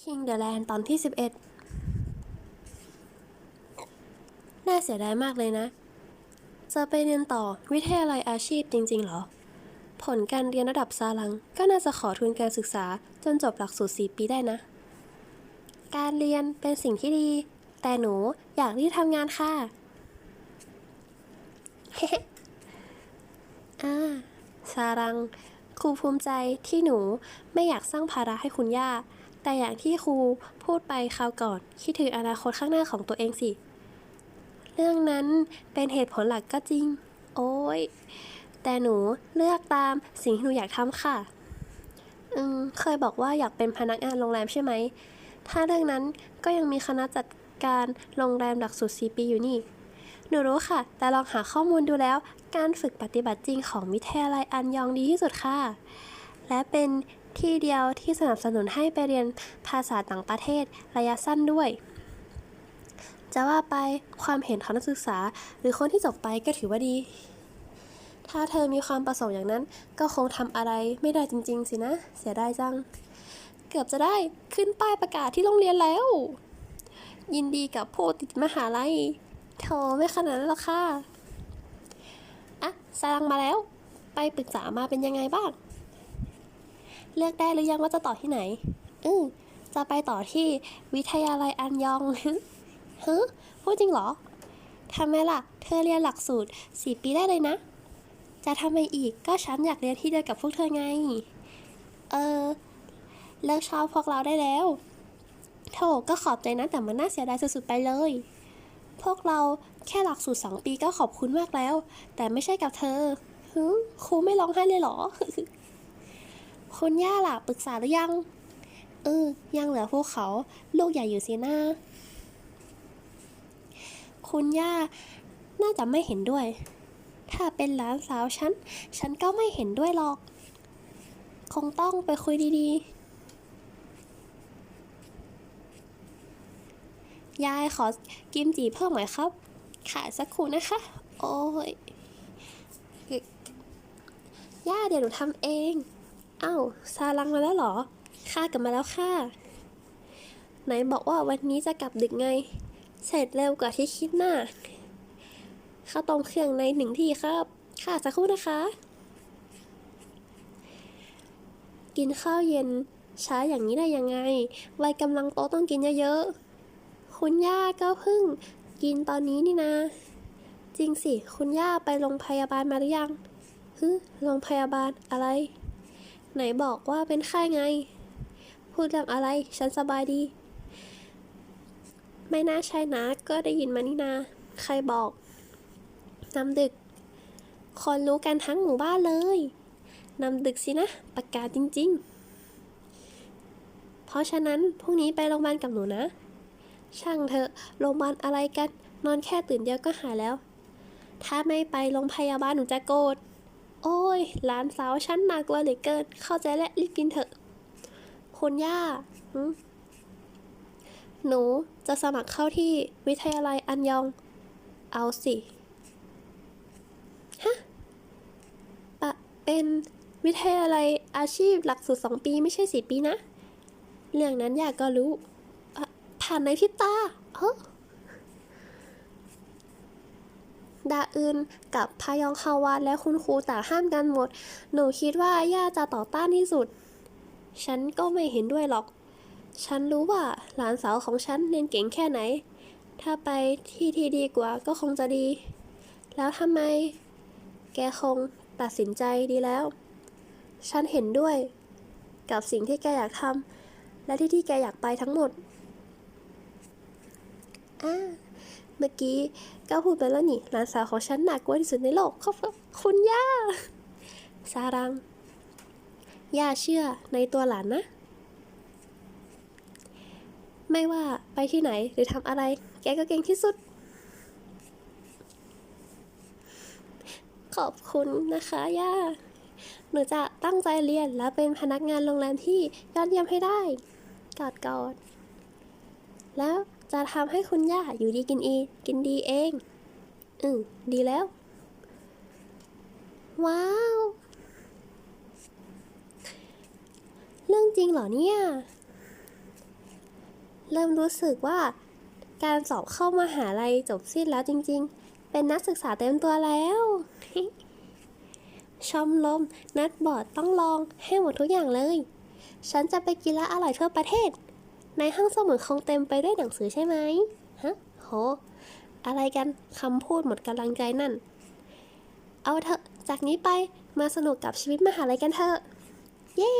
King the Land ตอนที่ 11 น่าเสียดายมากเลยนะ จะไปเรียนต่อวิทยาลัยอาชีพจริง ๆ เหรอ ผลการเรียนระดับซาลัง ก็น่าจะขอทุนการศึกษาจนจบหลักสูตร 4 ปีได้นะ การเรียนเป็นสิ่งที่ดี แต่หนูอยากรีบทำงานค่ะอ่าซารังครูภูมิใจที่หนูไม่อยากสร้างภาระให้คุณย่า แต่อย่างที่ครูพูดไปคราวก่อน คิดถึงอนาคตข้างหน้าของตัวเองสิ เรื่องนั้นเป็นเหตุผลหลักก็จริง โอ้ย แต่หนูเลือกตามสิ่งที่หนูอยากทำค่ะ อืม เคยบอกว่าอยากเป็นพนักงานโรงแรมใช่ไหม ถ้าเรื่องนั้นก็ยังมีคณะจัดการโรงแรมหลักสูตร 4 ปีอยู่นี่ หนูรู้ค่ะ แต่ลองหาข้อมูลดูแล้ว การฝึกปฏิบัติจริงของวิทยาลัยอันยองดีที่สุดค่ะ และเป็น ที่เดียวที่สนับสนุนให้ไปเรียนภาษาต่างประเทศระยะสั้นด้วย จะว่าไปความเห็นของนักศึกษาหรือคนที่จบไปก็ถือว่าดี ถ้าเธอมีความประสงค์อย่างนั้น ก็คงทำอะไรไม่ได้จริง ๆ สินะ เสียดายจัง เกือบจะได้ขึ้นป้ายประกาศที่โรงเรียนแล้ว ยินดีกับผู้ติดมหาลัยโถไม่ขนาดนั้นหรอกค่ะ อะสรังมาแล้ว ไปปรึกษามาเป็นยังไงบ้าง เลือกได้หรือยังว่าจะต่อที่ไหน อือจะไปต่อที่วิทยาลัยอันยองฮึฮึพูดจริงเหรอทำไมล่ะ เธอเรียนหลักสูตรสี่ปีได้เลยนะ จะทำไมอีกก็ฉันอยากเรียนที่เดียวกับพวกเธอไง เออเลิกชอบพวกเราได้แล้วโถก็ขอบใจนะแต่มันน่าเสียดายสุดๆไปเลย พวกเราแค่หลักสูตรสองปีก็ขอบคุณมากแล้ว แต่ไม่ใช่กับเธอฮึครูไม่ร้องไห้เลยเหรอ คุณย่าล่ะปรึกษาหรือยัง เออ ยังเหลือพวกเขา ลูกใหญ่อยู่สินะคุณย่าน่าจะไม่เห็นด้วย ถ้าเป็นหลานสาวฉัน ฉันก็ไม่เห็นด้วยหรอก คงต้องไปคุยดีๆ ยายขอกิมจีเพิ่มหน่อยครับ ขายสักครู่นะคะ โอ้ยย่าเดี๋ยวหนูทำเอง อ้าวซาลังมาแล้วเหรอ ข้ากลับมาแล้วค่ะ ไหนบอกว่าวันนี้จะกลับดึกไง เสร็จเร็วกว่าที่คิดน่ะข้าต้มเครื่องในหนึ่งที่ครับ ค่ะสักครู่นะคะ กินข้าวเย็นช้าอย่างนี้ได้ยังไง วัยกำลังโตต้องกินเยอะๆ คุณย่าก็เพิ่งกินตอนนี้นี่นะ จริงสิ คุณย่าไปโรงพยาบาลมาหรือยังฮึโรงพยาบาลอะไร ไหนบอกว่าเป็นไข้ไง พูดเรื่องอะไร ฉันสบายดี ไม่น่าใช่นะ ก็ได้ยินมานี่นา ใครบอกนำดึก คนรู้กันทั้งหมู่บ้านเลยนำดึกสินะ ประกาศจริง ๆ เพราะฉะนั้นพรุ่งนี้ไปโรงพยาบาลกับหนูนะ ช่างเถอะ โรงพยาบาลอะไรกัน นอนแค่ตื่นเดียวก็หายแล้ว ถ้าไม่ไปโรงพยาบาลหนูจะโกรธ โอ้ย หลานสาวฉันมากลัวเหลือเกิน เข้าใจและรีบกินเถอะ คุณย่า หนูจะสมัครเข้าที่วิทยาลัยอันยอง เอาสิ ฮะ ปะ เป็นวิทยาลัยอาชีพหลักสูตรสองปีไม่ใช่สี่ปีนะ เรื่องนั้นอยากก็รู้ ผ่านในพิบตาเฮ้อ ดาอื่นกับพายองคาวานและคุณครูต่างห้ามกันหมด หนูคิดว่าย่าจะต่อต้านที่สุด ฉันก็ไม่เห็นด้วยหรอก ฉันรู้ว่าหลานสาวของฉันเรียนเก่งแค่ไหน ถ้าไปที่ที่ดีกว่าก็คงจะดี แล้วทำไม แกคงตัดสินใจดีแล้ว ฉันเห็นด้วย กับสิ่งที่แกอยากทำและที่ที่แกอยากไปทั้งหมด อ่าเมื่อกี้ก็พูดไปแล้วนี่หลานสาวของฉันหนักกว่าที่สุดในโลกขอบคุณย่า ซารัง ย่าเชื่อในตัวหลานนะ ไม่ว่าไปที่ไหนหรือทำอะไร แกก็เก่งที่สุด ขอบคุณนะคะย่า หนูจะตั้งใจเรียนและเป็นพนักงานโรงแรมที่ยอดเยี่ยมให้ได้ กอดกอด แล้ว จะทำให้คุณย่าอยู่ดีกินอี กินดีเอง อืมดีแล้ว ว้าว เรื่องจริงเหรอเนี่ย เริ่มรู้สึกว่า การสอบเข้ามาหาลัยจบสิ้นแล้วจริง ๆ เป็นนักศึกษาเต็มตัวแล้วชมรมนัดบอร์ดต้องลองให้หมดทุกอย่างเลย ฉันจะไปกินละอร่อยทั่วประเทศ ในห้องสมุดคงเต็มไปด้วยหนังสือใช่ไหมฮะโห อะไรกันคำพูดหมดกำลังใจนั่น เอาเถอะ จากนี้ไปมาสนุกกับชีวิตมหาลัยกันเถอะ เย้